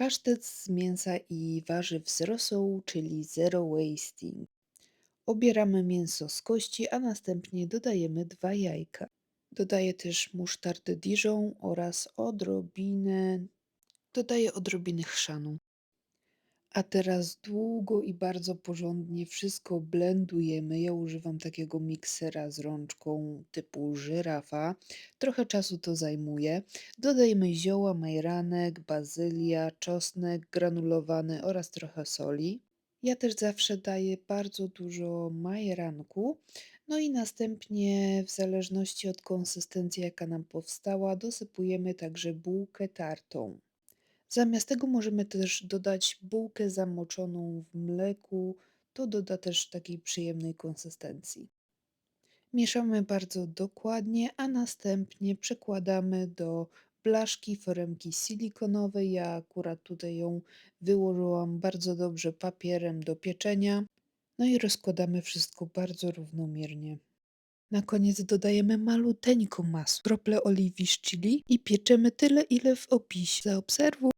Pasztet z mięsa i warzyw z rosołu, czyli zero wasting. Obieramy mięso z kości, a następnie dodajemy dwa jajka. Dodaję też musztardę Dijon oraz odrobinę, dodaję odrobinę chrzanu. A teraz długo i bardzo porządnie wszystko blendujemy. Ja używam takiego miksera z rączką typu żyrafa. Trochę czasu to zajmuje. Dodajemy zioła, majeranek, bazylia, czosnek granulowany oraz trochę soli. Ja też zawsze daję bardzo dużo majeranku. No i następnie, w zależności od konsystencji, jaka nam powstała, dosypujemy także bułkę tartą. Zamiast tego możemy też dodać bułkę zamoczoną w mleku. To doda też takiej przyjemnej konsystencji. Mieszamy bardzo dokładnie, a następnie przekładamy do blaszki foremki silikonowej. Ja akurat tutaj ją wyłożyłam bardzo dobrze papierem do pieczenia. No i rozkładamy wszystko bardzo równomiernie. Na koniec dodajemy maluteńko masło, kroplę oliwy z chili i pieczemy tyle, ile w opisie. Zaobserwuj.